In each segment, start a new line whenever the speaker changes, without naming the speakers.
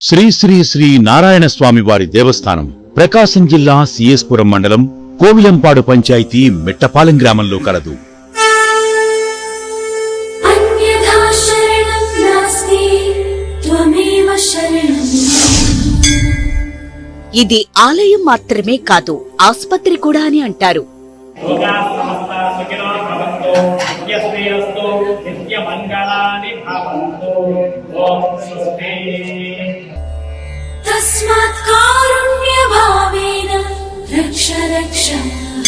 శ్రీ శ్రీ శ్రీ నారాయణ స్వామి వారి దేవస్థానం ప్రకాశం జిల్లా సిఎస్పురం మండలం కోవిలంపాడు పంచాయతీ మెట్టపాలెం గ్రామంలో కలదు.
ఇది ఆలయం మాత్రమే కాదు ఆస్పత్రి కూడా అని అంటారు.
तस्मात् कारुण्यभावेन रक्ष रक्ष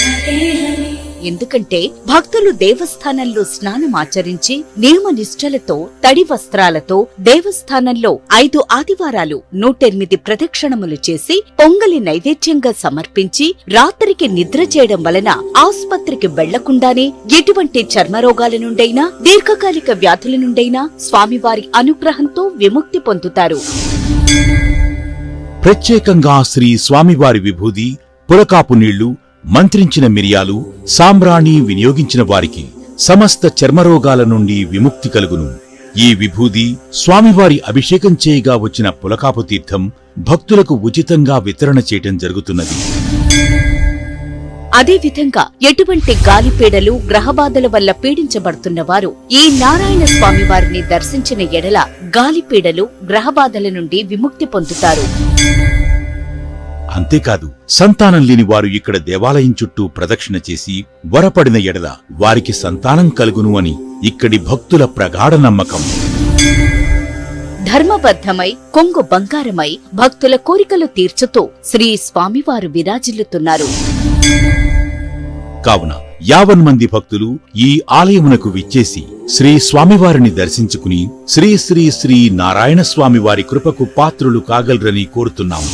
हरे हरे
ఎందుకంటే భక్తులు దేవస్థానంలో స్నానం ఆచరించి నియమ నిష్ఠలతో తడి వస్త్రాలతో దేవస్థానంలో ఐదు ఆదివారాలు నూటెనిమిది ప్రదక్షిణములు చేసి పొంగలి నైవేద్యంగా సమర్పించి రాత్రికి నిద్ర చేయడం వలన ఆసుపత్రికి వెళ్ళకుండానే ఎటువంటి చర్మరోగాల నుండైనా దీర్ఘకాలిక వ్యాధుల నుండైనా స్వామివారి అనుగ్రహంతో విముక్తి పొందుతారు.
ప్రత్యేకంగా శ్రీ స్వామివారి విభూది పులకాపు నీళ్ళు మంత్రించిన మిరియాలు సాంబ్రాణి వినియోగించిన వారికి సమస్త చర్మరోగాల నుండి విముక్తి కలుగును. ఈ విభూది స్వామివారి అభిషేకం చేయగా వచ్చిన పులకాపు తీర్థం భక్తులకు ఉచితంగా వితరణ చేయటం జరుగుతున్నది.
అదేవిధంగా ఎటువంటి గాలిపీడలు గ్రహబాధల వల్ల పీడించబడుతున్న వారు ఈ నారాయణ స్వామి వారిని దర్శించిన ఎడల గాలిపీడలు గ్రహబాధల నుండి విముక్తి పొందుతారు.
అంతేకాదు సంతానం లేని వారు ఇక్కడ దేవాలయం చుట్టూ ప్రదక్షిణ చేసి వరపడిన ఎడల వారికి సంతానం కలుగును అని ఇక్కడి భక్తుల ప్రగాఢ నమ్మకం.
ధర్మబద్ధమై కొంగు బంగారమై భక్తుల కోరికలు తీర్చుతూ శ్రీ స్వామివారు విరాజిల్లుతున్నారు.
కావున యావన్ మంది భక్తులు ఈ ఆలయమునకు విచ్చేసి శ్రీ స్వామివారిని దర్శించుకుని శ్రీ శ్రీ శ్రీ నారాయణ స్వామి వారి కృపకు పాత్రులు కాగలరని కోరుతున్నాము.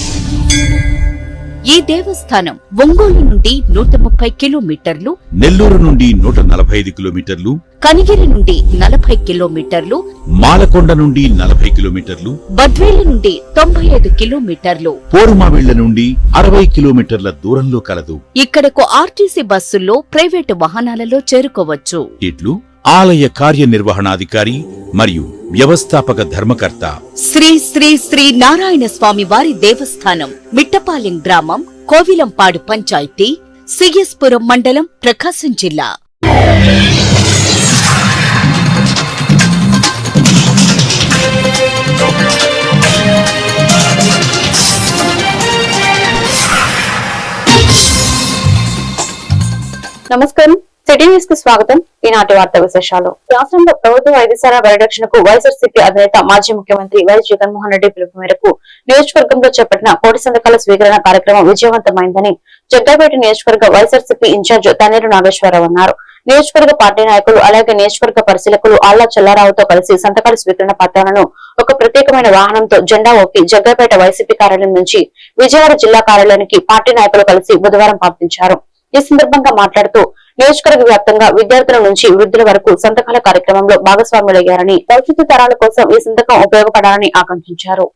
ఈ దేవస్థానం ఒంగోలు నుండి నూట ముప్పై కిలోమీటర్లు
నెల్లూరు నుండి నూట నలభై ఐదు కిలోమీటర్లు
కనిగిరి నుండి నలభై కిలోమీటర్లు
మాలకొండ నుండి నలభై కిలోమీటర్లు
బద్వేలు నుండి తొంభై ఐదు కిలోమీటర్లు.
పోరుమావిళ్ళ నుండి అరవై కిలోమీటర్ల దూరంలో కలదు.
ఇక్కడకు ఆర్టీసీ బస్సుల్లో ప్రైవేటు వాహనాలలో చేరుకోవచ్చు.
ఇట్లు ఆలయ కార్యనిర్వహణాధికారి మరియు వ్యవస్థాపక ధర్మకర్త
శ్రీ శ్రీ శ్రీ నారాయణ స్వామి వారి దేవస్థానం మిట్టపాలెం గ్రామం కోవిలంపాడు పంచాయతీ సిఎస్పురం మండలం ప్రకాశం జిల్లా.
నమస్కారం. సిటీ న్యూస్కు స్వాగతం. ఈనాటి వార్త విశేషాలు. రాష్ట్రంలో ప్రభుత్వ వైద్యశాల పరిరక్షణకు వైఎస్ఆర్సీపీ అధినేత మాజీ ముఖ్యమంత్రి వైఎస్ జగన్మోహన్ రెడ్డి పిలుపు మేరకు నియోజకవర్గంలో చేపట్టిన కోటి సంతకాల స్వీకరణ కార్యక్రమం విజయవంతమైందని జగ్గాపేట నియోజకవర్గ వైఎస్ఆర్సీపీ ఇన్ఛార్జ్ తన్నీరు నాగేశ్వరరావు అన్నారు. నియోజకవర్గ పార్టీ నాయకులు అలాగే నియోజకవర్గ పరిశీలకులు ఆళ్ళ చల్లారావుతో కలిసి సంతకాల స్వీకరణ పత్రాలను ఒక ప్రత్యేకమైన వాహనంతో జెండా ఊపి జగ్గాపేట వైసీపీ కార్యాలయం నుంచి విజయవాడ జిల్లా కార్యాలయానికి పార్టీ నాయకులు కలిసి బుధవారం పంపించారు. ఈ సందర్భంగా మాట్లాడుతూ నియోజకవర్గ వ్యాప్తంగా విద్యార్థుల నుంచి వృద్ధుల వరకు సంతకాల కార్యక్రమంలో భాగస్వాములయ్యారని భవిష్యత్తు తరాల కోసం ఈ సంతకం ఉపయోగపడాలని ఆకాంక్షించారు.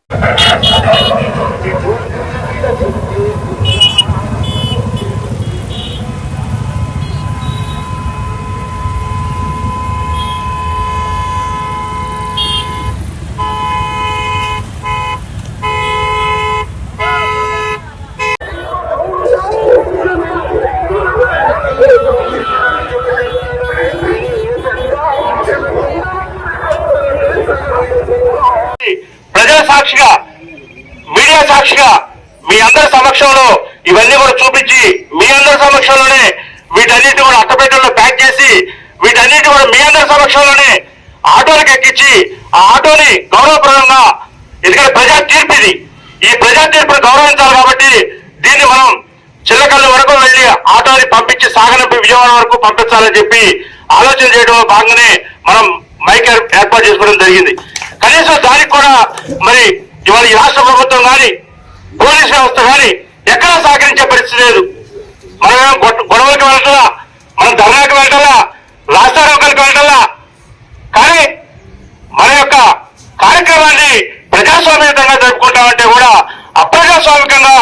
మీడియా సాక్షిగా మీడియా సాక్షిగా మీ అందరి సమక్షంలో ఇవన్నీ కూడా చూపించి మీ అందరి సమక్షంలోనే వీటన్నిటి కూడా అట్టపెట్టెల్లో ప్యాక్ చేసి వీటన్నిటి కూడా మీ అందరి సమక్షంలోనే ఆటోలకు ఎక్కించి ఆ ఆటోని గౌరవప్రదంగా ఎందుకంటే ప్రజా తీర్పు ఇది. ఈ ప్రజా తీర్పును గౌరవించాలి కాబట్టి దీన్ని మనం చిల్లకల్లు వరకు వెళ్ళి ఆటోని పంపించి సాగనంపి విజయవాడ వరకు పంపించాలని చెప్పి ఆలోచన చేయడంలో భాగంగానే మనం మైక్ ఏర్పాటు చేసుకోవడం జరిగింది. కనీసం దానికి కూడా మరి ఇవాళ ఈ రాష్ట్ర ప్రభుత్వం కానీ పోలీస్ వ్యవస్థ కానీ ఎక్కడా సహకరించే పరిస్థితి లేదు. మనం గొడవలకు వెళ్ళటలా మన ధర్నాకు వెళ్ళటలా రాష్ట్రాలకు వెళ్ళటలా. కానీ మన యొక్క కార్యక్రమాన్ని ప్రజాస్వామ్యంగా జరుపుకుంటామంటే కూడా అప్రజాస్వామికంగా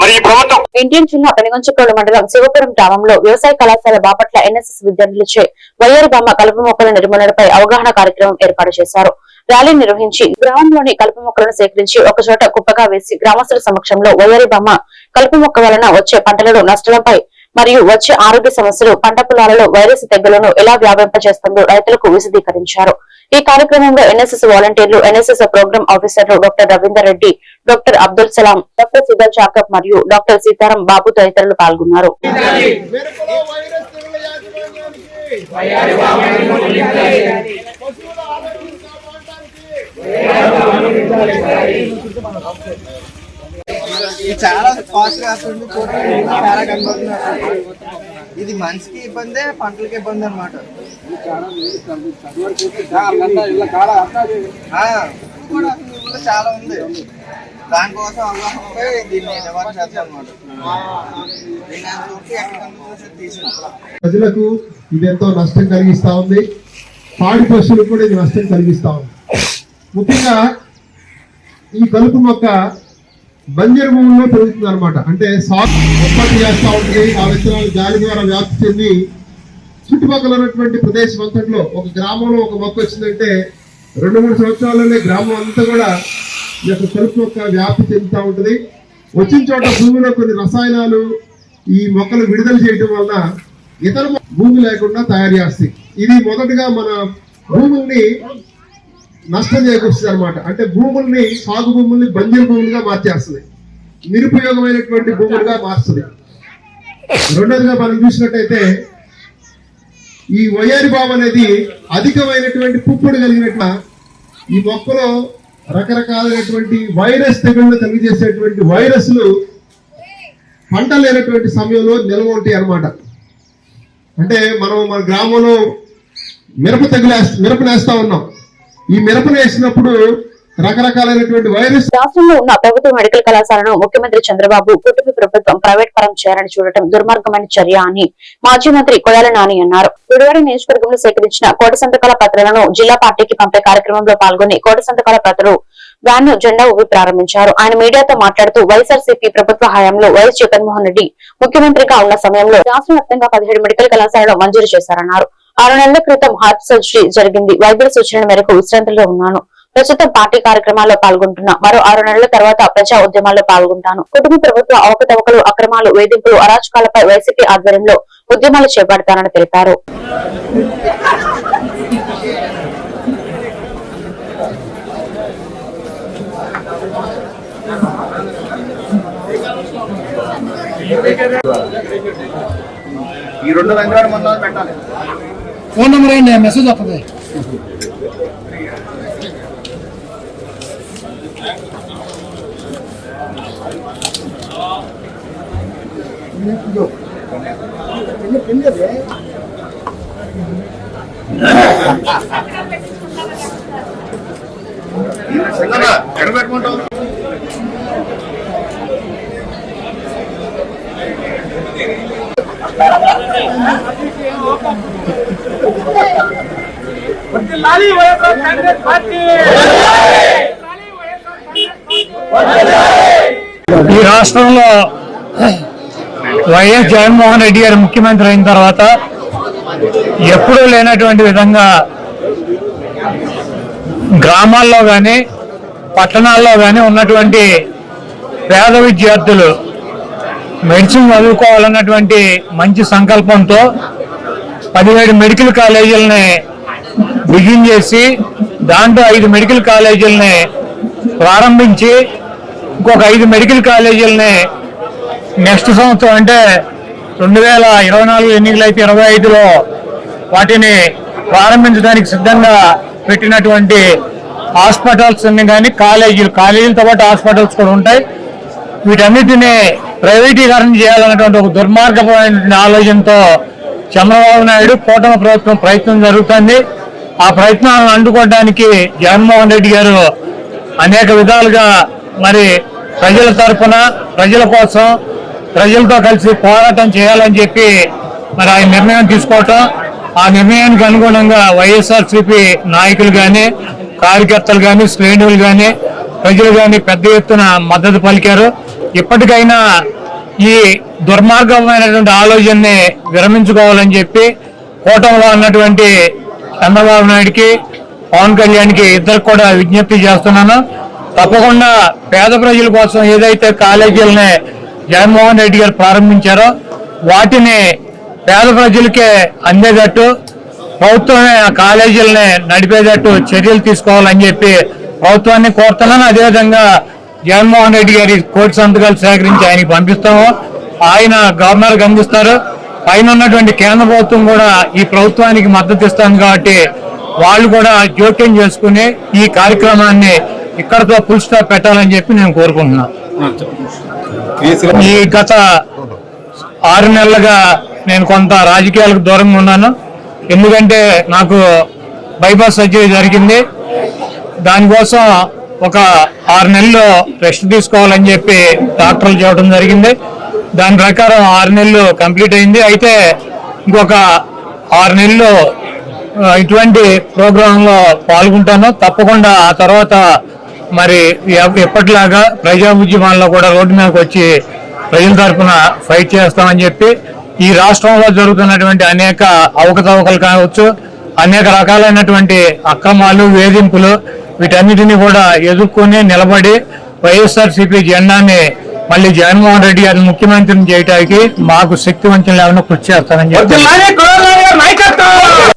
మరి ఈ ప్రభుత్వం
ఎన్టీఆర్ చిన్న పెనుగంచుకోలు మండలం శివపురం గ్రామంలో వ్యవసాయ కళాశాల బాపట్ల ఎన్ఎస్ఎస్ విద్యార్థులచే వైఎర్ బొమ్మ కలుపు మొక్కల నిర్మూలనపై అవగాహన కార్యక్రమం ఏర్పాటు చేశారు. ర్యాలీ నిర్వహించి గ్రామంలోని కలుపు మొక్కలను సేకరించి ఒక చోట కుప్పగా వేసి గ్రామస్తుల సమక్షంలో వయ్యారి బొమ్మ కలుపు మొక్క వలన వచ్చే పంటలలో నష్టాలపై మరియు వచ్చే ఆరోగ్య సమస్యలు పంట పొలాలలో వైరస్ తెగులను ఎలా వ్యాపింపజేస్తుందో రైతులకు విశదీకరించారు. ఈ కార్యక్రమంలో ఎన్ఎస్ఎస్ వాలంటీర్లు ఎన్ఎస్ఎస్ ప్రోగ్రామ్ ఆఫీసర్లు doctor Ravinder Reddy doctor Abdul Salam doctor Sudhar Jacob మరియు డాక్టర్ సీతారాం బాబు తదితరులు పాల్గొన్నారు.
పశువుల
చాలా ఫాస్ట్గా వస్తుంది చూడండి చాలా కనబడుతుంది అసలు. ఇది మనిషికి ఇబ్బందే పంటలకి ఇబ్బంది అనమాట చాలా ఉంది. దానికోసం అవగాహనపై దీన్ని నివారణ
ప్రజలకు ఇది ఎంతో నష్టం కలిగిస్తా ఉంది. పాడి పశువులకు కూడా ఇది నష్టం కలిగిస్తా ఉంది. ముఖ్యంగా ఈ కలుపు మొక్క బంజరు భూముల్లో పెరుగుతుంది అనమాట అంటే సాగు ఉత్పత్తి చేస్తూ ఉంటుంది ఆ విత్తనాలు గాలి ద్వారా వ్యాప్తి చెంది చుట్టుపక్కల ఉన్నటువంటి ప్రదేశం అంతట్లో ఒక గ్రామంలో ఒక మొక్క వచ్చిందంటే రెండు మూడు సంవత్సరాలనే గ్రామం అంతా కూడా ఈ యొక్క కలుపు మొక్క వ్యాప్తి చెందుతూ ఉంటుంది. వచ్చిన చోట భూమిలో కొన్ని రసాయనాలు ఈ మొక్కలు విడుదల చేయడం వలన ఇతర భూమి లేకుండా తయారు చేస్తాయి. ఇది మొదటగా మన భూముల్ని నష్టం చేకూరుస్తుంది అనమాట అంటే భూముల్ని సాగు భూముల్ని బంజరు భూములుగా మార్చేస్తుంది. నిరుపయోగమైనటువంటి భూములుగా మార్చుతుంది. రెండోదిగా మనం చూసినట్టయితే ఈ వయ్యారి బాబు అనేది అధికమైనటువంటి పుప్పుడు కలిగినట్ల ఈ మొక్కలో రకరకాలైనటువంటి వైరస్ తెగుళ్ళు కలిగజేసేటువంటి వైరస్లు పంట లేనటువంటి సమయంలో నిల్వ ఉంటాయి అన్నమాట. అంటే మనం మన గ్రామంలో మిరప తెగులు మిరపనేస్తా ఉన్నాం. ఈ మిరపనేసినప్పుడు రకరకాలైనటువంటి వైరస్
రాష్ట్రంలో ఉన్న ప్రభుత్వ మెడికల్ కళాశాలను ముఖ్యమంత్రి చంద్రబాబు కుటుంబ ప్రభుత్వం ప్రైవేట్ పరం చేయాలని చూడటం దుర్మార్గమైన చర్య అని మాజీ మంత్రి కొడాల నాని అన్నారు. గుడివాడ నియోజకవర్గంలో సేకరించిన కోటి సంతకాల పత్రాలను జిల్లా పార్టీకి పంపే కార్యక్రమంలో పాల్గొని కోటి సంతకాల పత్రాలు వ్యాన్ జెండా ఊపి ప్రారంభించారు. ఆయన మీడియాతో మాట్లాడుతూ వైఎస్ఆర్సీపీ ప్రభుత్వ హయాంలో వైఎస్ జగన్మోహన్ రెడ్డి ముఖ్యమంత్రిగా ఉన్న సమయంలో రాష్ట్ర వ్యాప్తంగా పదిహేడు మెడికల్ కళాశాలలో మంజూరు చేశారన్నారు. ఆరు నెలల క్రితం హార్ట్ సర్జరీ జరిగింది. వైద్యుల సూచనల మేరకు విశ్రాంతిలో ఉన్నాను. ప్రస్తుతం పార్టీ కార్యక్రమాల్లో పాల్గొంటున్నా. మరో ఆరు నెలల తర్వాత ప్రజా ఉద్యమాల్లో పాల్గొంటాను. కుటుంబ ప్రభుత్వ అవకతవకలు అక్రమాలు వేధింపులు అరాచకాలపై వైసీపీ ఆధ్వర్యంలో ఉద్యమాలు చేపడతానని తెలిపారు.
ఈ రెండు రంగాలు మనం పెట్టాలి.
ఫోన్ నెంబర్ అండి మెసేజ్ వస్తుంది
ఎక్కడ
ఈ రాష్ట్రంలో వైఎస్ జగన్మోహన్ రెడ్డి గారు ముఖ్యమంత్రి అయిన తర్వాత ఎప్పుడూ లేనటువంటి విధంగా గ్రామాల్లో కానీ పట్టణాల్లో కానీ ఉన్నటువంటి పేద విద్యార్థులు మెడిసిన్ చదువుకోవాలన్నటువంటి మంచి సంకల్పంతో పదిహేడు మెడికల్ కాలేజీలని బిగిన్ చేసి దాంట్లో ఐదు మెడికల్ కాలేజీలని ప్రారంభించి ఇంకొక ఐదు మెడికల్ కాలేజీలని నెక్స్ట్ సంవత్సరం అంటే రెండు వేల ఇరవై నాలుగు ఎన్నికలు అయితే ఇరవై ఐదులో వాటిని ప్రారంభించడానికి సిద్ధంగా పెట్టినటువంటి హాస్పిటల్స్ కానీ కాలేజీలు కాలేజీలతో పాటు హాస్పిటల్స్ కూడా ఉంటాయి. వీటన్నిటినీ ప్రైవేటీకరణ చేయాలన్నటువంటి ఒక దుర్మార్గమైనటువంటి ఆలోచనతో చంద్రబాబు నాయుడు కూటమి ప్రభుత్వం ప్రయత్నం జరుగుతుంది. ఆ ప్రయత్నాలను అందుకోవడానికి జగన్మోహన్ రెడ్డి గారు అనేక విధాలుగా మరి ప్రజల తరఫున ప్రజల కోసం ప్రజలతో కలిసి పోరాటం చేయాలని చెప్పి మరి ఆయన నిర్ణయం తీసుకోవటం. ఆ నిర్ణయానికి అనుగుణంగా వైఎస్ఆర్సీపీ నాయకులు కానీ కార్యకర్తలు కానీ శ్రేణులు కానీ ప్రజలు కానీ పెద్ద ఎత్తున మద్దతు పలికారు. ఇప్పటికైనా ఈ దుర్మార్గమైనటువంటి ఆలోచనని విరమించుకోవాలని చెప్పి కూటమిలో ఉన్నటువంటి చంద్రబాబు నాయుడికి పవన్ కళ్యాణ్కి ఇద్దరు కూడా విజ్ఞప్తి చేస్తున్నాను. తప్పకుండా పేద ప్రజల కోసం ఏదైతే కాలేజీలని జగన్మోహన్ రెడ్డి గారు ప్రారంభించారో వాటిని పేద ప్రజలకే అందేటట్టు ప్రభుత్వమే ఆ కాలేజీలని నడిపేటట్టు చర్యలు తీసుకోవాలని చెప్పి ప్రభుత్వాన్ని కోరుతున్నాను. అదేవిధంగా జగన్మోహన్ రెడ్డి గారి కోటి సంతకాలు సేకరించి ఆయనకి పంపిస్తాము. ఆయన గవర్నర్కి అందిస్తారు. పైన ఉన్నటువంటి కేంద్ర ప్రభుత్వం కూడా ఈ ప్రభుత్వానికి మద్దతు ఇస్తుంది కాబట్టి వాళ్ళు కూడా జోక్యం చేసుకుని ఈ కార్యక్రమాన్ని ఇక్కడతో ఫుల్ స్టాప్ పెట్టాలని చెప్పి నేను కోరుకుంటున్నాను. ఈ గత ఆరు నెలలుగా నేను కొంత రాజకీయాలకు దూరంగా ఉన్నాను. ఎందుకంటే నాకు బైపాస్ సర్జరీ జరిగింది. దానికోసం ఒక ఆరు నెలలు రెస్ట్ తీసుకోవాలని చెప్పి డాక్టర్లు చూడటం జరిగింది. దాని ప్రకారం ఆరు నెలలు కంప్లీట్ అయింది. అయితే ఇంకొక ఆరు నెలలు ఇటువంటి ప్రోగ్రాంలో పాల్గొంటాను. తప్పకుండా ఆ తర్వాత మరి ఎప్పటిలాగా ప్రజా ఉద్యమాల్లో కూడా రోడ్డు మీదకి వచ్చి ప్రజల తరఫున ఫైట్ చేస్తామని చెప్పి ఈ రాష్ట్రంలో జరుగుతున్నటువంటి అనేక అవకతవకలు కావచ్చు అనేక రకాలైనటువంటి అక్రమాలు వేధింపులు వీటన్నిటిని కూడా ఎదుర్కొని నిలబడి వైఎస్ఆర్ సిపి జెండాని మళ్ళీ జగన్మోహన్ రెడ్డి గారిని ముఖ్యమంత్రిని చేయడానికి మాకు శక్తి వంచన లేకుండా కృషి చేస్తానని చెప్పి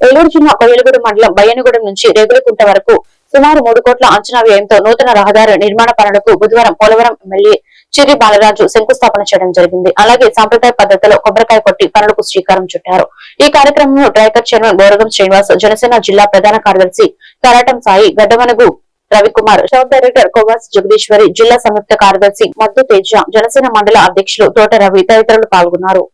ఏలూరు జిల్లా కొయ్యలగూడ మండలం బయ్యనగూడెం నుంచి రేగులకుంట వరకు సుమారు మూడు కోట్ల అంచనా వ్యయంతో నూతన రహదారి నిర్మాణ పనులకు బుధవారం పోలవరం ఎమ్మెల్యే చిరి బాలరాజు శంకుస్థాపన చేయడం జరిగింది. అలాగే సాంప్రదాయ పద్ధతిలో కొబ్బరికాయ కొట్టి పనులకు శ్రీకారం చుట్టారు. ఈ కార్యక్రమంలో డ్రైకర్ చైర్మన్ గౌరవం శ్రీనివాస్ జనసేన జిల్లా ప్రధాన కార్యదర్శి కరాటం సాయి గడ్డమనుగు రవికుమార్ షాప్ డైరెక్టర్ కోవాస్ జగదీశ్వరి జిల్లా సంయుక్త కార్యదర్శి మద్దు తేజ జనసేన మండల అధ్యక్షులు తోట రవి తదితరులు పాల్గొన్నారు.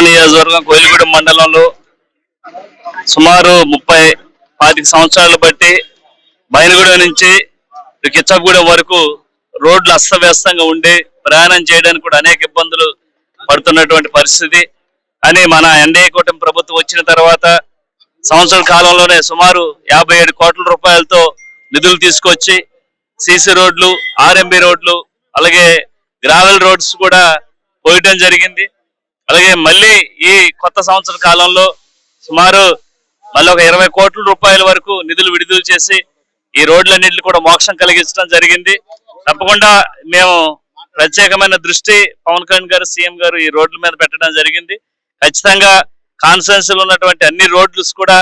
నియోజకవర్గం కోయిలగూడెం మండలంలో సుమారు ముప్పై పాతిక సంవత్సరాలు బట్టి బయలుగూడెం నుంచి కిచ్చగూడెం వరకు రోడ్లు అస్తవ్యస్తంగా ఉండి ప్రయాణం చేయడానికి కూడా అనేక ఇబ్బందులు పడుతున్నటువంటి పరిస్థితి. అని మన ఎన్డీఏ కూటమి ప్రభుత్వం వచ్చిన తర్వాత సంవత్సర కాలంలోనే సుమారు యాభై ఏడు కోట్ల రూపాయలతో నిధులు తీసుకొచ్చి సీసీ రోడ్లు ఆర్ఎంబి రోడ్లు అలాగే గ్రావెల్ రోడ్స్ కూడా పోయటం జరిగింది. అలాగే మళ్ళీ ఈ కొత్త సంవత్సర కాలంలో సుమారు మళ్ళీ ఒక ఇరవై కోట్ల రూపాయల వరకు నిధులు విడుదల చేసి ఈ రోడ్లన్నింటినీ కూడా మోక్షం కలిగించడం జరిగింది. తప్పకుండా మేము ప్రత్యేకమైన దృష్టి పవన్ కళ్యాణ్ గారు సీఎం గారు ఈ రోడ్ల మీద పెట్టడం జరిగింది. ఖచ్చితంగా కాన్ఫరెన్స్ ఉన్నటువంటి అన్ని రోడ్లు కూడా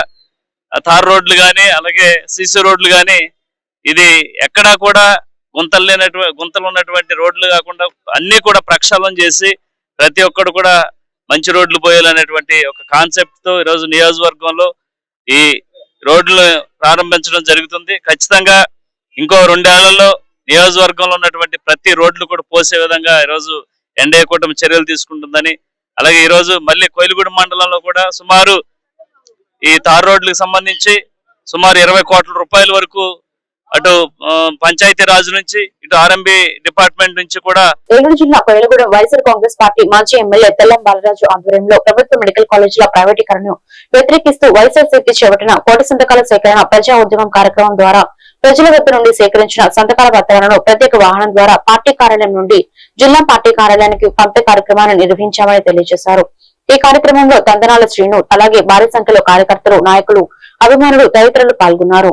తార్ రోడ్లు కానీ అలాగే సీసీ రోడ్లు కానీ ఇది ఎక్కడా కూడా గుంతలు లేనటువంటి గుంతలు ఉన్నటువంటి రోడ్లు కాకుండా అన్ని కూడా ప్రక్షాళన చేసి ప్రతి ఒక్కరు కూడా మంచి రోడ్లు పోయాలనేటువంటి ఒక కాన్సెప్ట్తో ఈరోజు నియోజకవర్గంలో ఈ రోడ్లు ప్రారంభించడం జరుగుతుంది. ఖచ్చితంగా ఇంకో రెండేళ్ళలో నియోజకవర్గంలో ఉన్నటువంటి ప్రతి రోడ్లు కూడా పోసే విధంగా ఈరోజు ఎన్డీఏ కూటమి చర్యలు తీసుకుంటుందని అలాగే ఈ రోజు మళ్ళీ కోయిలగూడ మండలంలో కూడా సుమారు ఈ తార్ రోడ్లకు సంబంధించి సుమారు ఇరవై కోట్ల రూపాయల వరకు అటు పంచాయతీ రాజు నుంచి ఇటు ఆర్ఎంబి డిపార్ట్మెంట్ నుంచి కూడా
ఏలూరు జిల్లా కొయ్యలగూడెం వైఎస్ఆర్ కాంగ్రెస్ పార్టీ మాజీ ఎమ్మెల్యే తెల్లం బాలరాజు ఆధ్వర్యంలో ప్రభుత్వ మెడికల్ కాలేజీల ప్రైవేటీకరణను వ్యతిరేకిస్తూ వైఎస్ఆర్సీపీ చేపట్టిన కోటి సంతకాల సేకరణ ప్రజా ఉద్యమం కార్యక్రమం ద్వారా ప్రజల వద్ద నుండి సేకరించిన సంతకాల పత్రాలను ప్రత్యేక వాహనం ద్వారా పార్టీ కార్యాలయం నుండి జిల్లా పార్టీ కార్యాలయానికి పంపే కార్యక్రమాన్ని నిర్వహించామని తెలియజేశారు. ఈ కార్యక్రమంలో తందనాల శ్రీను అలాగే భారీ సంఖ్యలో కార్యకర్తలు నాయకులు అభిమానులు తదితరులు పాల్గొన్నారు.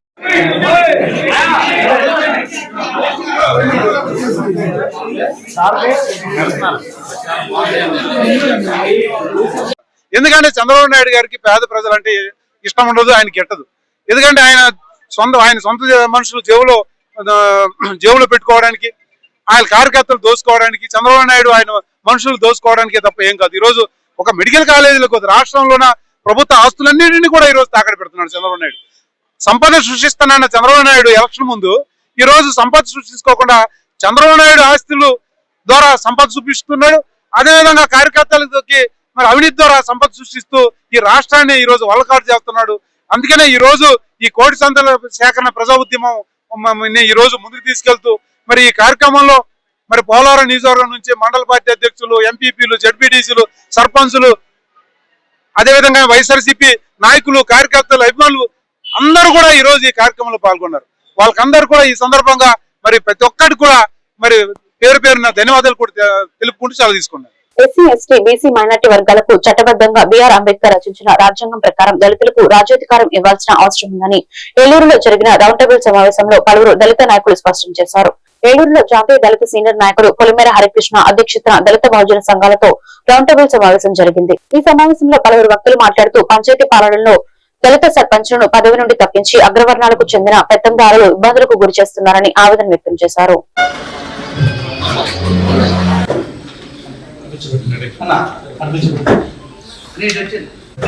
ఎందుకంటే చంద్రబాబు నాయుడు గారికి పేద ప్రజలంటే ఇష్టం ఉండదు ఆయన గిట్టదు ఎందుకంటే ఆయన సొంత ఆయన సొంత మనుషులు జేబులో జేబులో పెట్టుకోవడానికి ఆయన కార్యకర్తలు దోసుకోవడానికి చంద్రబాబు నాయుడు ఆయన మనుషులు దోసుకోవడానికి తప్ప ఏం కాదు. ఈ రోజు ఒక మెడికల్ కాలేజీలో రాష్ట్రంలోన ప్రభుత్వ ఆస్తులన్నింటినీ కూడా ఈ రోజు తాకడ పెడుతున్నాడు చంద్రబాబు నాయుడు. సంపద సృష్టిస్తానన్న చంద్రబాబు నాయుడు ఎలక్షన్ ముందు ఈ రోజు సంపద సృష్టించుకోకుండా చంద్రబాబు నాయుడు ఆస్తులు ద్వారా సంపద చూపిస్తున్నాడు. అదేవిధంగా కార్యకర్తలకి మరి అవినీతి ద్వారా సంపద సృష్టిస్తూ ఈ రాష్ట్రాన్ని ఈ రోజు వల్లకాటు చేస్తున్నాడు. అందుకనే ఈ రోజు ఈ కోటి సంతల సేకరణ ప్రజా ఉద్యమం ఈ రోజు ముందుకు తీసుకెళ్తూ మరి ఈ కార్యక్రమంలో మరి పోలవరం నియోజకవర్గం నుంచి మండల పార్టీ అధ్యక్షులు ఎంపీపీలు జడ్పీటీసీలు సర్పంచులు అదేవిధంగా వైఎస్ఆర్సీపీ నాయకులు కార్యకర్తలు అభిమానులు అందరూ కూడా ఈ రోజు ఈ కార్యక్రమంలో పాల్గొన్నారు. వాళ్ళకందరూ కూడా ఈ సందర్భంగా మరి ప్రతి ఒక్కటి కూడా మరి పేరు పేరున ధన్యవాదాలు కూడా తెలుపుకుంటూ సెలవు తీసుకున్నారు.
ఎస్సీ ఎస్టీ బీసీ మైనార్టీ వర్గాలకు చట్టబద్ధంగా బీఆర్ అంబేద్కర్ రచించిన రాజ్యాంగం ప్రకారం దళితులకు రాజ్యాధికారం ఇవ్వాల్సిన అవసరం ఉందని ఏలూరులో జరిగిన రౌండ్ టేబుల్ సమావేశంలో పలువురు దళిత నాయకులు స్పష్టం చేశారు. ఏలూరులో జాతీయ దళిత సీనియర్ నాయకుడు పొలిమేర హరికృష్ణ అధ్యక్షతన దళిత బహుజన సంఘాలతో రౌండ్ టేబుల్ సమావేశం జరిగింది. ఈ సమావేశంలో పలువురు వక్తలు మాట్లాడుతూ పంచాయతీ పాలనలో దళిత సర్పంచ్లను పదవి నుండి తప్పించి అగ్రవర్ణాలకు చెందిన పెత్తందారులు ఇబ్బందులకు గురి చేస్తున్నారని ఆవేదన వ్యక్తం చేశారు.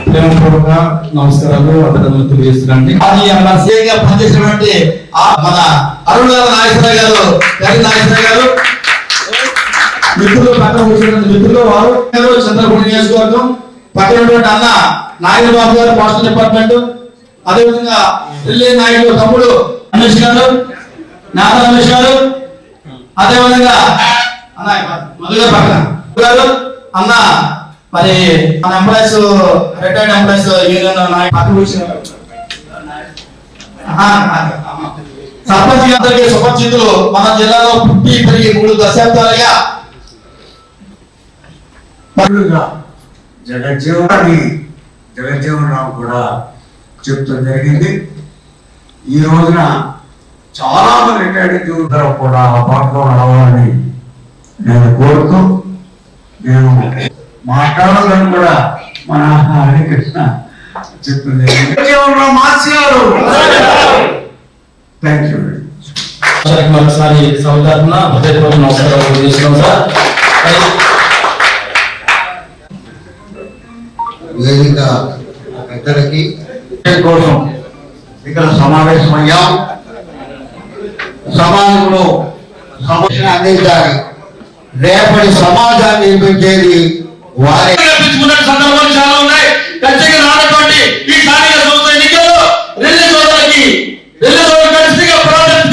ప్రేమపూర్వక నమస్కారాలు అభినందనలు తెలియజేస్తున్నాండి అది అలా సీఎంగా పనిచేసినటువంటి ఆ మన అరుణాల నాగేశ్వర గారు గరి నాగేశ్వర గారు. మిత్రులు పక్కన కూర్చున్న మిత్రులు వారు. చంద్రపూడి నియోజకవర్గం పక్కన అన్న నాగేంద్ర గారు పోస్టల్ డిపార్ట్మెంట్. అదేవిధంగా ఢిల్లీ నాయుడు తమ్ముడు రమేష్ గారు నారా రమేష్ గారు. అదేవిధంగా అన్న మధు గారు పక్కన. గారు అన్న మరి మన ఎంప్లాయీస్ రిటైర్డ్ ఎంప్లాయీస్ యూనియన్ పక్కన కూర్చున్నారు. సర్పంచ్ గారికి సుపరిచితులు. మన జిల్లాలో పుట్టి పెరిగి మూడు దశాబ్దాలుగా.
జగజ్జీవని జగజ్జీవనాన్ని జగజ్జీవన్ రావు కూడా చెప్తూ జరిగింది. ఈ రోజున చాలా మంది రిటైర్డ్ జీవితాలు కూడా ఆ పాటలో రావాలని నేను కోరుతూ నేను మాట్లాడాలని కూడా మన హరికృష్ణ చెప్తుంది జగజ్జీవన్ మార్చారు థ్యాంక్ యూ
మరొకసారి మరోసారి సౌదాత్మ హృదయపూర్వక నమస్కారాలు తెలియజేస్తున్నాం సార్.
వేదిక పెద్దలకి కోసం ఇక్కడ సమావేశమయ్యాం. సమాజంలో సమస్యను అందించాలి. రేపటి సమాజాన్ని నిర్మించేది వారి.
సందర్భాలు చాలా ఉన్నాయి. ఖచ్చితంగా రానటువంటి ఈ స్థానిక సంస్థ ఎన్నికల్లో రెండు సోదరులకి రెండు సోదరులు ఖచ్చితంగా ప్రాధాన్యత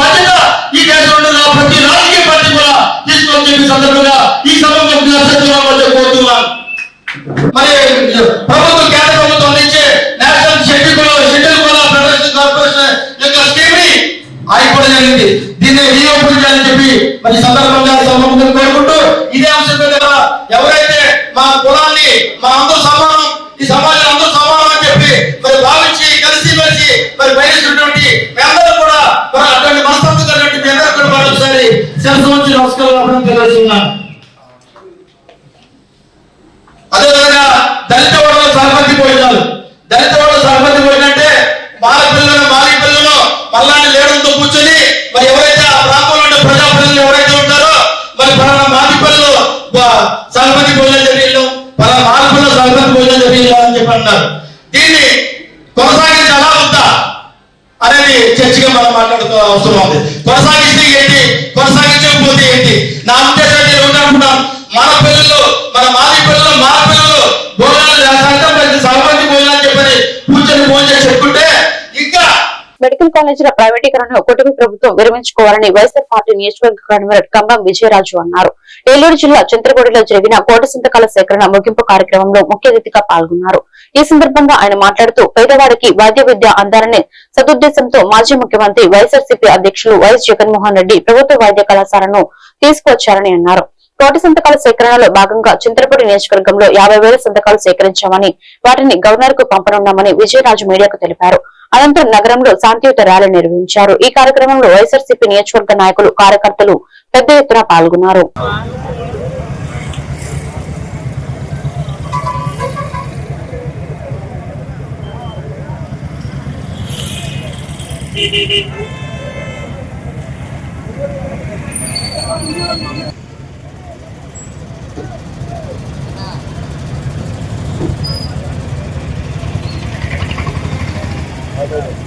బాధ్యత ఈ దేశంలో ప్రతి రాజకీయ పార్టీ కూడా సందర్భంగా ఈ కోరుతున్నాను మరి ప్రభుత్వం కేంద్ర ప్రభుత్వం నేషనల్ షెడ్యూల్ షెడ్యూల్ కూడా ఫెడరేషన్ కార్పొరేషన్ యొక్క స్కీమ్ని ఆగిపోవడం జరిగింది. దీన్ని రీఓపెన్ చేయాలని చెప్పి మరి సందర్భంగా కోరుకుంటూ ఇదే అంశం మీద ఎవరైతే మా కులాన్ని మా అందరూ సమానం ఈ సమాజం అందరూ సమానం అని చెప్పి మరి భావించి కలిసి మెలిసి మరి పయనిస్తున్నటువంటి మీ కూడా మరి అటువంటి మనస్తత్వం కలిగినటువంటి కూడా మరొకసారి అదేవిధంగా దళిత వాళ్ళ సరపతి భోజనాలు దళిత వాళ్ళ సరపతి భోజనం అంటే పిల్లలు మాలి పిల్లలు మల్లాన్ని లేడంతో కూర్చొని మరి ఎవరైతే ఆ ప్రాంతంలో ప్రజా ప్రజలు ఎవరైతే ఉంటారో మరి పలానా మాలి పిల్లలు సరపతి భోజనం జరిగిన పలానా మాది పిల్లలు సరపతి భోజనం జరిగిల్లు అని చెప్పి అన్నారు. దీన్ని కొనసాగించాలా వద్దా అనేది చర్చగా మనం మాట్లాడుతూ అవసరం ఉంది కొనసాగిస్తే ఏంటి? కొనసాగించకపోతే ఏంటి? నా ఉద్దేశం నేను ఒకటి మన పిల్లలు మన మాది పిల్లలు మా పిల్లలు భోజనాలు చేస్తారంటే ప్రతి సర్పంచ్ భోజనాలు చెప్పని కూర్చొని భోజనం చెప్పుకుంటే ఇంకా
మెడికల్ కాలేజీల ప్రైవేటీకరణను కూటమి ప్రభుత్వం విరమించుకోవాలని వైఎస్ఆర్ పార్టీ నియోజకవర్గ కన్వీనర్ కంబం విజయరాజు అన్నారు. ఏలూరు జిల్లా చంద్రగూడిలో జరిగిన కోట సంతకాల సేకరణ ముగింపు కార్యక్రమంలో ముఖ్య అతిథిగా పాల్గొన్నారు. ఈ సందర్భంగా ఆయన మాట్లాడుతూ పేదవారికి వైద్య విద్య అందాలనే సదుద్దేశంతో మాజీ ముఖ్యమంత్రి వైఎస్ఆర్సీపీ అధ్యక్షులు వైఎస్ జగన్మోహన్ రెడ్డి ప్రభుత్వ వైద్య కళాశాలను తీసుకువచ్చారని అన్నారు. కోటి సంతకాల సేకరణలో భాగంగా చింతలపూడి నియోజకవర్గంలో యాభై వేల సంతకాలు సేకరించామని వాటిని గవర్నర్కు పంపనున్నామని విజయరాజు మీడియాకు తెలిపారు. అనంతరం నగరంలో శాంతియుత ర్యాలీ నిర్వహించారు. ఈ కార్యక్రమంలో వైఎస్ఆర్సీపీ నియోజకవర్గ నాయకులు కార్యకర్తలు పెద్ద ఎత్తున పాల్గొన్నారు.
Thank you.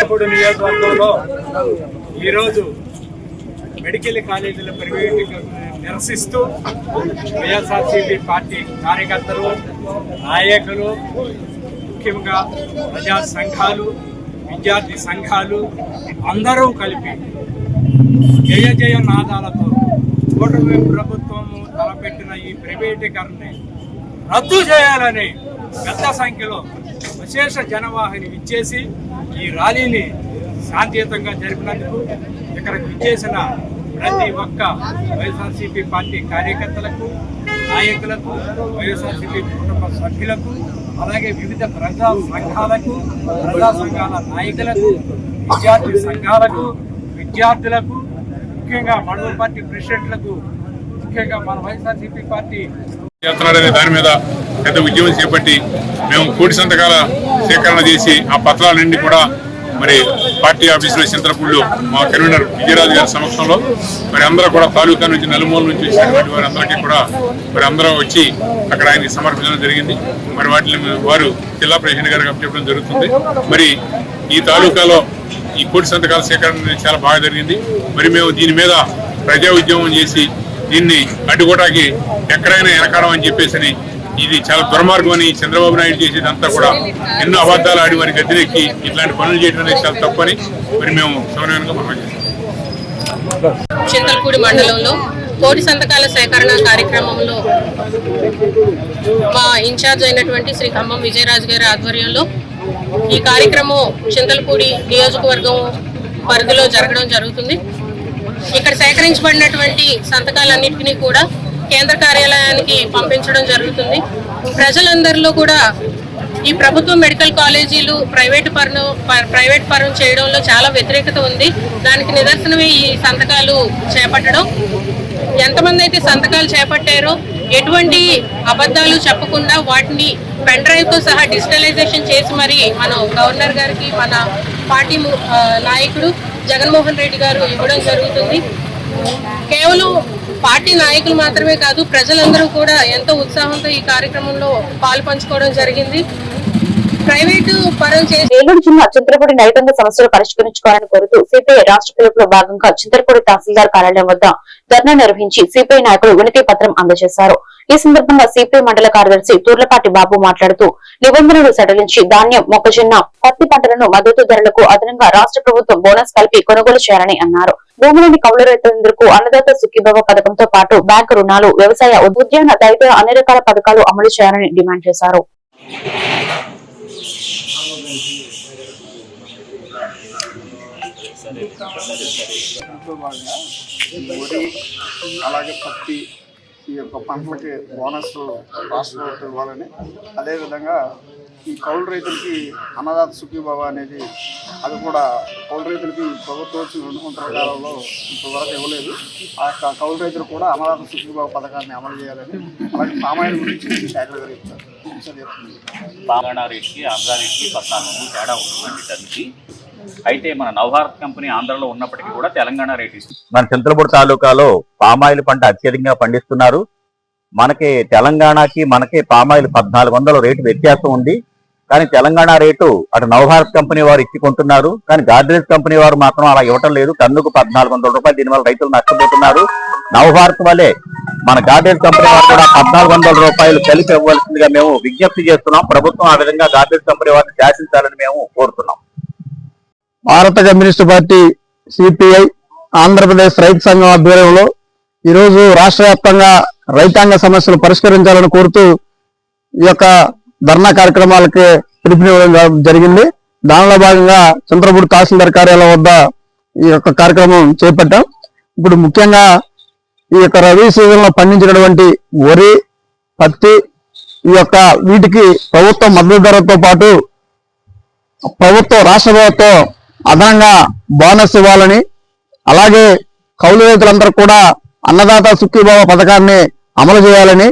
ఇప్పుడు నియోజకవర్గంలో ఈరోజు మెడికల్ కాలేజీల ప్రైవేటు నిరసిస్తూ వైఎస్ఆర్సీపీ పార్టీ కార్యకర్తలు నాయకులు ముఖ్యంగా ప్రజా సంఘాలు విద్యార్థి సంఘాలు అందరూ కలిపి జయ జయ నాదాలతో కూటమి ప్రభుత్వము తలపెట్టిన ఈ ప్రైవేటీకరణని రద్దు చేయాలని పెద్ద సంఖ్యలో విశేష జనవాహిని విచ్చేసి ఈ ర్యాలీని శాంతియుతంగా జరిపినందుకు ఇక్కడికి విచ్చేసిన ప్రతి ఒక్క వైఎస్ఆర్సీపీ పార్టీ కార్యకర్తలకు నాయకులకు వైఎస్ఆర్సీపీ కుటుంబ సభ్యులకు అలాగే వివిధ ప్రజా సంఘాలకు ప్రజా సంఘాల నాయకులకు విద్యార్థి సంఘాలకు విద్యార్థులకు ముఖ్యంగా మండల పార్టీ ప్రెసిడెంట్లకు ముఖ్యంగా మన వైఎస్ఆర్సీపీ పార్టీ
చేస్తున్నాడనే దాని మీద పెద్ద ఉద్యమం చేపట్టి మేము కోటి సంతకాల సేకరణ చేసి ఆ పత్రాలన్నీ కూడా మరి పార్టీ ఆఫీసులో చింతలపూడిలో మా కన్వీనర్ విజయరాజు గారి సమక్షంలో మరి అందరూ కూడా తాలూకా నుంచి నలుమూల నుంచి వచ్చినటువంటి వారి అందరికీ కూడా మరి అందరూ వచ్చి అక్కడ ఆయనకి సమర్పించడం జరిగింది. మరి వాటిని వారు జిల్లా ప్రెసిడెంట్ గారికి చెప్పడం జరుగుతుంది. మరి ఈ తాలూకాలో ఈ కోటి సంతకాల సేకరణ చాలా బాగా జరిగింది. మరి మేము దీని మీద ప్రజా ఉద్యమం చేసి దీన్ని అడ్డుకోవడానికి ఎక్కడైనా వెనకాడం అని చెప్పేసి ఇది చాలా దుర్మార్గం అని చంద్రబాబు నాయుడు చేసేదంతా కూడా ఎన్నో అబద్ధాలు ఆడి వారికి గద్దెనెక్కి ఇట్లాంటి పనులు చేయడం అనేది చాలా తప్పని మరి మేము సమన్వయంగా మనం
చింతలపూడి మండలంలో కోటి సంతకాల సేకరణ కార్యక్రమంలో మా ఇన్ఛార్జ్ అయినటువంటి శ్రీ ఖమ్మం విజయరాజు గారి ఆధ్వర్యంలో ఈ కార్యక్రమం చింతలపూడి నియోజకవర్గం పరిధిలో జరగడం జరుగుతుంది. ఇక్కడ సేకరించబడినటువంటి సంతకాలన్నింటినీ కూడా కేంద్ర కార్యాలయానికి పంపించడం జరుగుతుంది. ప్రజలందరిలో కూడా ఈ ప్రభుత్వ మెడికల్ కాలేజీలు ప్రైవేట్ పరం ప్రైవేట్ పరం చేయడంలో చాలా వ్యతిరేకత ఉంది. దానికి నిదర్శనమే ఈ సంతకాలు చేపట్టడం. ఎంతమంది అయితే సంతకాలు చేపట్టారో ఎటువంటి అబద్ధాలు చెప్పకుండా వాటిని పెన్ డ్రైవ్తో సహా డిజిటలైజేషన్ చేసి మరి మనం గవర్నర్ గారికి మన పార్టీ ము- నాయకుడు జగన్మోహన్ రెడ్డి గారు ఇవ్వడం జరుగుతుంది. కేవలం పార్టీ నాయకులు మాత్రమే కాదు ప్రజలందరూ కూడా ఎంతో ఉత్సాహంతో ఈ కార్యక్రమంలో పాలు పంచుకోవడం జరిగింది. ప్రైవేటు పరం చేసి
ఏలూరు జిల్లా చింతలపూడి నైపుణ్య సమస్యలు పరిష్కరించుకోవాలని కోరుతూ సిపిఐ రాష్ట్ర పిలుపులో భాగంగా చింతలపూడి తహసీల్దార్ కార్యాలయం వద్ద ధర్నా నిర్వహించి సిపిఐ నాయకులు వినతి పత్రం అందజేశారు. ఈ సందర్భంగా సిపిఐ మండల కార్యదర్శి తూర్లపాటి బాబు మాట్లాడుతూ నిబంధనలు సడలించి ధాన్యం మొక్కజొన్న పత్తి పంటలను మద్దతు ధరలకు అదనంగా రాష్ట్ర ప్రభుత్వం బోనస్ కలిపి కొనుగోలు చేయాలని అన్నారు. భూములని కౌలు రైతులందరికీ అన్నదాత సుఖీభవ పథకంతో పాటు బ్యాంకు రుణాలు వ్యవసాయ ఉద్యాన తదితర అన్ని రకాల పథకాలు అమలు చేయాలని డిమాండ్ చేశారు.
దీంట్లో భాగంగా వరి అలాగే పత్తి ఈ యొక్క పంటలకి బోనస్ రాష్ట్ర ప్రభుత్వం ఇవ్వాలని. అదేవిధంగా ఈ కౌలు రైతులకి అన్నదాత సుఖీభావ అనేది అది కూడా కౌలు రైతులకి ప్రభుత్వం వచ్చి రెండు సంవత్సరాల కాలంలో ఇంతవరకు ఇవ్వలేదు. ఆ యొక్క కౌలు రైతులు కూడా అన్నదాత సుఖీభావ పథకాన్ని అమలు చేయాలని అలాగే పామాయిల్ గురించి శాఖ గారు చెప్తారు.
తెలంగాణ రేట్కి ఆంధ్ర రేట్కి పద్నాలుగు తేడా ఉంటుందండి టన్కి అయితే మన నవభారత్ కంపెనీ ఆంధ్రలో ఉన్నప్పటికీ కూడా తెలంగాణ రేట్ ఇస్తుంది.
మన చింతలపూడి తాలూకాలో పామాయిల్ పంట అత్యధికంగా పండిస్తున్నారు. మనకి తెలంగాణకి మనకి పామాయిల్ పద్నాలుగు వందల రేటు వ్యత్యాసం ఉంది. కానీ తెలంగాణ రేటు అటు నవభారత్ కంపెనీ వారు ఇచ్చుకుంటున్నారు కానీ గాడ్రేజ్ కంపెనీ వారు మాత్రం అలా ఇవ్వటం లేదు. టన్నుకు పద్నాలుగు వందల రూపాయలు దీనివల్ల రైతులు నష్టపోతున్నారు. నవభారత్ వల్లే మన గాడ్రేజ్ కంపెనీ వారు కూడా పద్నాలుగు వందల రూపాయలు కలిపి ఇవ్వాల్సిందిగా మేము విజ్ఞప్తి చేస్తున్నాం. ప్రభుత్వం ఆ విధంగా గాడ్రేజ్ కంపెనీ వారిని శాసించాలని మేము కోరుతున్నాం.
భారత కమ్యూనిస్టు పార్టీ సిపిఐ ఆంధ్రప్రదేశ్ రైతు సంఘం ఆధ్వర్యంలో ఈరోజు రాష్ట్ర వ్యాప్తంగా రైతాంగ సమస్యలు పరిష్కరించాలని కోరుతూ ఈ యొక్క ధర్నా కార్యక్రమాలకి పిలుపునివ్వడం జరిగింది. దానిలో భాగంగా చంద్రపూడి తహసీల్దార్ కార్యాలయం వద్ద ఈ యొక్క కార్యక్రమం చేపట్టాం. ఇప్పుడు ముఖ్యంగా ఈ యొక్క రబీ సీజన్లో పండించినటువంటి వరి పత్తి ఈ యొక్క వీటికి ప్రభుత్వం మద్దతు ధరతో పాటు ప్రభుత్వం రాష్ట్ర ప్రభుత్వం అదనంగా బోనస్ ఇవ్వాలని అలాగే కౌలు రైతులందరూ కూడా అన్నదాత సుఖీభావ పథకాన్ని అమలు చేయాలని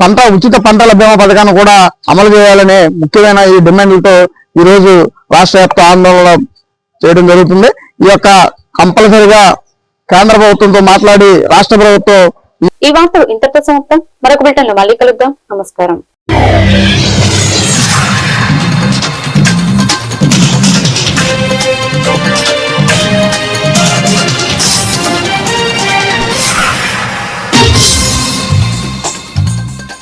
పంట ఉచిత పంటల బీమా పథకాన్ని కూడా అమలు చేయాలనే ముఖ్యమైన ఈ డిమాండ్లతో ఈ రోజు రాష్ట్ర వ్యాప్త ఆందోళన చేయడం జరుగుతుంది. ఈ యొక్క కంపల్సరిగా కేంద్ర ప్రభుత్వంతో మాట్లాడి రాష్ట్ర ప్రభుత్వం
ఈ వార్తలు ఇంతటితో సమాప్తం. మరొక బిల్టన్లో మళ్ళీ కలుద్దాం. నమస్కారం.